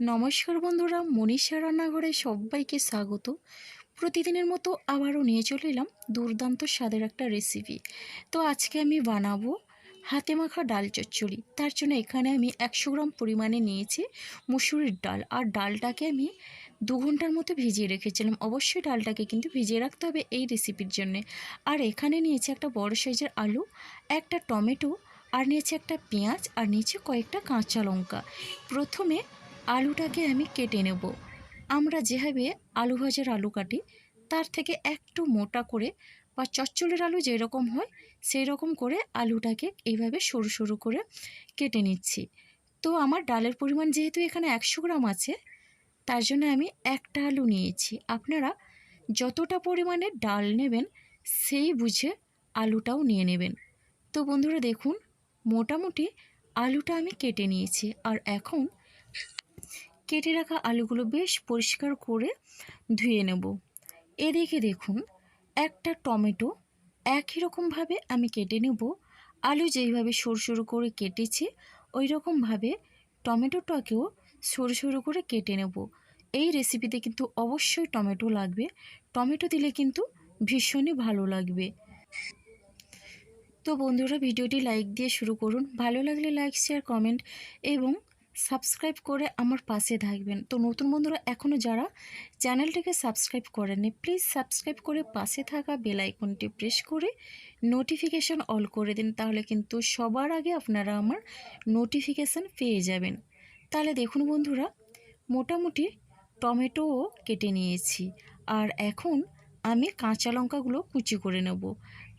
নমস্কার বন্ধুরা, মনীষা রান্নাঘরে সবাইকে স্বাগত। প্রতিদিনের মতো আবারও নিয়ে চলে এলাম দুর্দান্ত স্বাদের একটা রেসিপি তো আজকে আমি বানাবো হাতে মাখা ডাল চচ্চড়ি। তার জন্য এখানে আমি একশো গ্রাম পরিমাণে নিয়েছি মুসুরির ডাল। আর ডালটাকে আমি দু ঘণ্টার মতো ভিজিয়ে রেখেছিলাম। অবশ্যই ডালটাকে কিন্তু ভিজিয়ে রাখতে হবে এই রেসিপির জন্যে। আর এখানে নিয়েছি একটা বড় সাইজের আলু, একটা টমেটো, আর নিয়েছি একটা পেঁয়াজ, আর নিয়েছি কয়েকটা কাঁচা লঙ্কা। প্রথমে আলুটাকে আমি কেটে নেব। আমরা যেভাবে আলু ভাজার আলু কাটি, তার থেকে একটু মোটা করে বা চচ্চলের আলু যেরকম হয় সেই রকম করে আলুটাকে এইভাবে সরু সরু করে কেটে নিচ্ছি। তো আমার ডালের পরিমাণ যেহেতু এখানে একশো গ্রাম আছে, তার জন্য আমি একটা আলু নিয়েছি। আপনারা যতটা পরিমাণে ডাল নেবেন, সেই বুঝে আলুটাও নিয়ে নেবেন। তো বন্ধুরা দেখুন, মোটামুটি আলুটা আমি কেটে নিয়েছি। আর এখন কেটে রাখা আলুগুলো বেশ পরিষ্কার করে ধুয়ে নেব। এদিকে দেখুন, একটা টমেটো একই রকমভাবে আমি কেটে নেব। আলু যেইভাবে সরু সরু করে কেটেছি ওই রকমভাবে টমেটোটাকেও সরু সরু করে কেটে নেব। এই রেসিপিতে কিন্তু অবশ্যই টমেটো লাগবে। টমেটো দিলে কিন্তু ভীষণই ভালো লাগবে। তো বন্ধুরা, ভিডিওটি লাইক দিয়ে শুরু করুন। ভালো লাগলে লাইক, শেয়ার, কমেন্ট এবং সাবস্ক্রাইব করে আমার পাশে থাকবেন। তো নতুন বন্ধুরা এখনও যারা চ্যানেলটিকে সাবস্ক্রাইব করেননি প্লিজ সাবস্ক্রাইব করে পাশে থাকা বেল আইকনটি প্রেস করে নোটিফিকেশান অল করে দিন, তাহলে কিন্তু সবার আগে আপনারা আমার নোটিফিকেশান পেয়ে যাবেন। তাহলে দেখুন বন্ধুরা, মোটামুটি টমেটোও কেটে নিয়েছি, আর এখন আমি কাঁচা লঙ্কাগুলো কুচি করে নেব।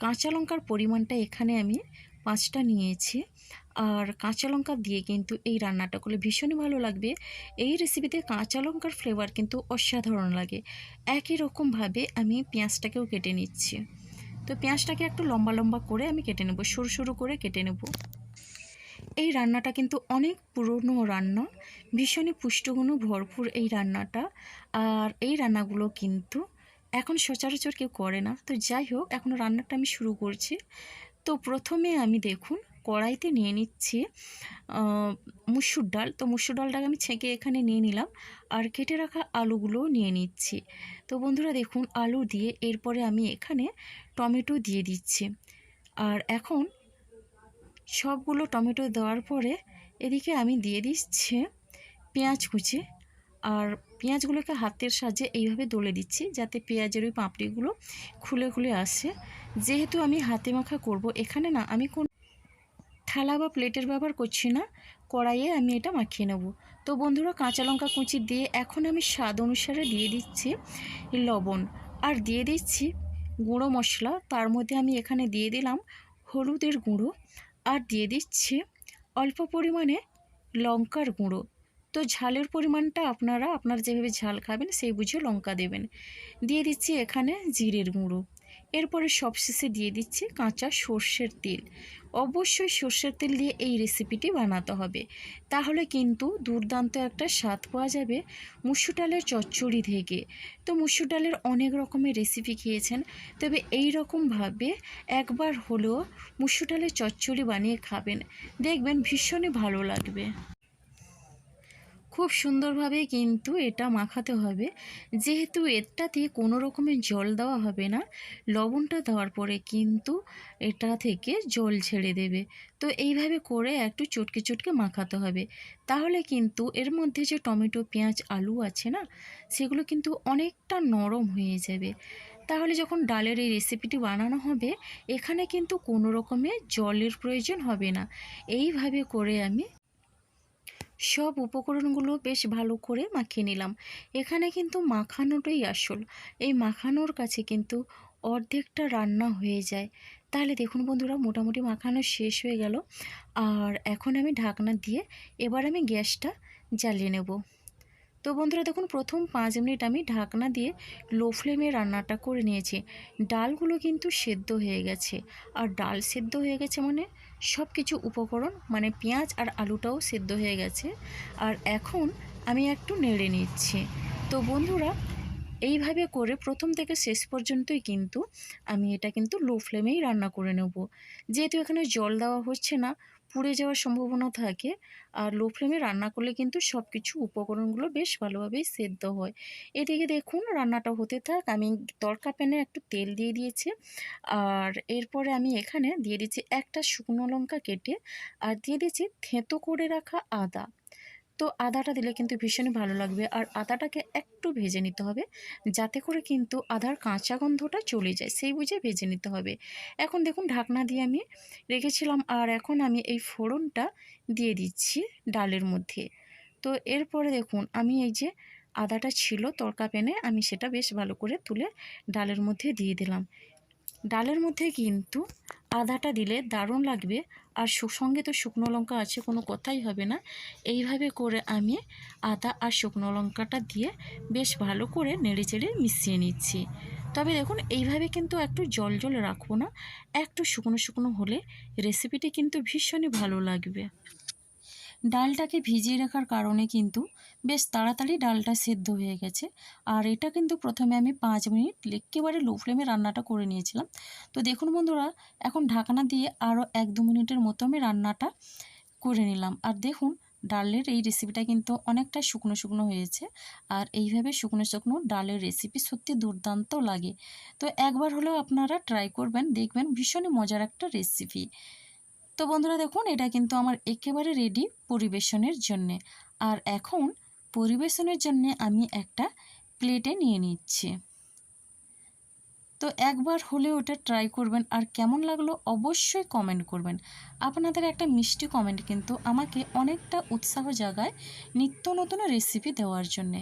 কাঁচা লঙ্কার পরিমাণটা এখানে আমি পাঁচটা নিয়েছি আর কাঁচা লঙ্কা দিয়ে কিন্তু এই রান্নাটা করলে ভীষণই ভালো লাগবে। এই রেসিপিতে কাঁচা লঙ্কার ফ্লেভার কিন্তু অসাধারণ লাগে। একই রকমভাবে আমি পেঁয়াজটাকেও কেটে নিচ্ছি। তো পেঁয়াজটাকে একটু লম্বা লম্বা করে আমি কেটে নেব, সরু সরু করে কেটে নেব। এই রান্নাটা কিন্তু অনেক পুরনো রান্না, ভীষণই পুষ্টিগুণ ভরপুর এই রান্নাটা। আর এই রান্নাগুলো কিন্তু এখন সচরাচর কেউ করে না। তো যাই হোক, এখন রান্নাটা আমি শুরু করছি। তো প্রথমে আমি দেখুন কড়াইতে নিয়ে নিচ্ছি মুসুর ডাল। তো মুসুর ডালটাকে আমি ছেঁকে এখানে নিয়ে নিলাম আর কেটে রাখা আলুগুলোও নিয়ে নিচ্ছি। তো বন্ধুরা দেখুন, আলু দিয়ে এরপরে আমি এখানে টমেটো দিয়ে দিচ্ছি। আর এখন সবগুলো টমেটো দেওয়ার পরে এদিকে আমি দিয়ে দিচ্ছি পেঁয়াজ কুচি। আর পেঁয়াজগুলোকে হাতের সাহায্যে এইভাবে দলে দিচ্ছি যাতে পেঁয়াজের ওই পাপড়িগুলো খুলে খুলে আসে। যেহেতু আমি হাতে মাখা করব, এখানে না আমি কোন থালা বা প্লেটের ব্যবহার করছি না, কড়াইয়ে আমি এটা মাখিয়ে নেব। তো বন্ধুরা, কাঁচা লঙ্কা কুচি দিয়ে এখন আমি স্বাদ অনুসারে দিয়ে দিচ্ছি লবণ। আর দিয়ে দিচ্ছি গুঁড়ো মশলা, তার মধ্যে আমি এখানে দিয়ে দিলাম হলুদের গুঁড়ো। আর দিয়ে দিচ্ছি অল্প পরিমাণে লঙ্কার গুঁড়ো। তো ঝালের পরিমাণটা আপনারা আপনারা যেভাবে ঝাল খাবেন, সেই বুঝে লঙ্কা দেবেন। দিয়ে দিচ্ছি এখানে জিরের গুঁড়ো। এরপরে সবশেষে দিয়ে দিচ্ছি কাঁচা সর্ষের তেল। অবশ্যই সর্ষের তেল দিয়ে এই রেসিপিটি বানাতে হবে। তাহলে কিন্তু দুর্দান্ত একটা স্বাদ পাওয়া যাবে মুসুর ডালের চচ্চড়ি থেকে। তো মুসুর ডালের অনেক রকমের রেসিপি খেয়েছেন, তবে এই রকমভাবে একবার হলেও মুসুর ডালের চচ্চড়ি বানিয়ে খাবেন। দেখবেন ভীষণই ভালো লাগবে। খুব সুন্দরভাবে কিন্তু এটা মাখাতে হবে। যেহেতু এটাতে কোনো রকমের জল দেওয়া হবে না, লবণটা দেওয়ার পরে কিন্তু এটা থেকে জল ছেড়ে দেবে। তো এইভাবে করে একটু চটকে চটকে মাখাতে হবে। তাহলে কিন্তু এর মধ্যে যে টমেটো, পেঁয়াজ, আলু আছে না, সেগুলো কিন্তু অনেকটা নরম হয়ে যাবে। তাহলে যখন ডালের এই রেসিপিটি বানানো হবে, এখানে কিন্তু কোনো রকমের জলের প্রয়োজন হবে না। এইভাবে করে আমি সব উপকরণগুলো বেশ ভালো করে মাখিয়ে নিলাম। এখানে কিন্তু মাখানোটাই আসল। এই মাখানোর কাছে কিন্তু অর্ধেকটা রান্না হয়ে যায়। তাহলে দেখুন বন্ধুরা, মোটামুটি মাখানো শেষ হয়ে গেল। আর এখন আমি ঢাকনা দিয়ে এবার আমি গ্যাসটা জ্বালিয়ে নেব। তো বন্ধুরা দেখুন, প্রথম পাঁচ মিনিট আমি ঢাকনা দিয়ে লো ফ্লেমে রান্নাটা করে নিয়েছি। ডালগুলো কিন্তু সেদ্ধ হয়ে গেছে। আর ডাল সেদ্ধ হয়ে গেছে মানে সব কিছু উপকরণ মানে পেঁয়াজ আর আলুটাও সেদ্ধ হয়ে গেছে। আর এখন আমি একটু নেড়ে নিচ্ছি। তো বন্ধুরা, এইভাবে করে প্রথম থেকে শেষ পর্যন্তই কিন্তু আমি এটা কিন্তু লো ফ্লেমেই রান্না করে নেব। যেহেতু এখানে জল দেওয়া হচ্ছে না পুড়ে যাওয়ার সম্ভাবনা থাকে। আর লো ফ্লেমে রান্না করলে কিন্তু সব কিছু উপকরণগুলো বেশ ভালোভাবেই সেদ্ধ হয়। এদিকে দেখুন, রান্নাটা হতে থাক, আমি তড়কা প্যানে একটু তেল দিয়ে দিয়েছি। আর এরপরে আমি এখানে দিয়ে দিচ্ছি একটা শুকনো লঙ্কা কেটে, আর দিয়ে দিচ্ছি থেঁতো করে রাখা আদা। তো আদাটা দিলে কিন্তু ভীষণই ভালো লাগবে। আর আদাটাকে একটু ভেজে নিতে হবে। যাতে করে কিন্তু আদার কাঁচা গন্ধটা চলে যায়, সেই বুঝে ভেজে নিতে হবে। এখন দেখুন ঢাকনা দিয়ে আমি রেখেছিলাম আর এখন আমি এই ফোড়নটা দিয়ে দিচ্ছি ডালের মধ্যে। তো এরপরে দেখুন আমি এই যে আদাটা ছিল তড়কা প্যানে আমি সেটা বেশ ভালো করে তুলে ডালের মধ্যে দিয়ে দিলাম। ডালের মধ্যে কিন্তু আদাটা দিলে দারুণ লাগবে। আর সঙ্গে তো শুকনো লঙ্কা আছে, কোনো কথাই হবে না। এইভাবে করে আমি আদা আর শুকনো লঙ্কাটা দিয়ে বেশ ভালো করে নেড়ে চেড়ে মিশিয়ে নিচ্ছি। তবে দেখুন, এইভাবে কিন্তু একটু জল জল রাখব না। একটু শুকনো শুকনো হলে রেসিপিটি কিন্তু ভীষণই ভালো লাগবে। ডালটাকে ভিজিয়ে রাখার কারণে কিন্তু বেশ তাড়াতাড়ি ডালটা সেদ্ধ হয়ে গেছে। আর এটা কিন্তু প্রথমে আমি পাঁচ মিনিট একেবারে লো ফ্লেমে রান্নাটা করে নিয়েছিলাম। তো দেখুন বন্ধুরা, এখন ঢাকনা দিয়ে আরও এক দু মিনিটের মতো আমি রান্নাটা করে নিলাম। আর দেখুন, ডালের এই রেসিপিটা কিন্তু অনেকটা শুকনো শুকনো হয়েছে। আর এইভাবে শুকনো শুকনো ডালের রেসিপি সত্যি দুর্দান্ত লাগে। তো একবার হলেও আপনারা ট্রাই করবেন, দেখবেন ভীষণই মজার একটা রেসিপি তো বন্ধুরা দেখুন, এটা কিন্তু আমার একেবারে রেডি পরিবেশনের জন্যে। আর এখন পরিবেশনের জন্যে আমি একটা প্লেটে নিয়ে নিচ্ছি। তো একবার হলে ওটা ট্রাই করবেন। আর কেমন লাগল অবশ্যই কমেন্ট করবেন। আপনাদের একটা মিষ্টি কমেন্ট কিন্তু আমাকে অনেকটা উৎসাহ জাগায় নিত্য নতুন রেসিপি দেওয়ার জন্যে।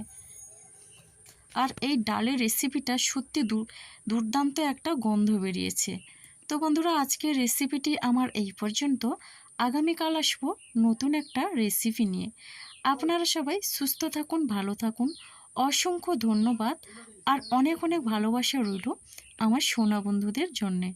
আর এই ডালের রেসিপিটা সত্যি দুর্দান্ত একটা গন্ধ বেরিয়েছে। তো বন্ধুরা, আজকের রেসিপিটি আমার এই পর্যন্ত। আগামীকাল আসব নতুন একটা রেসিপি নিয়ে। আপনারা সবাই সুস্থ থাকুন, ভালো থাকুন। অসংখ্য ধন্যবাদ। আর অনেক অনেক ভালোবাসা রইল আমার সোনা বন্ধুদের জন্যে।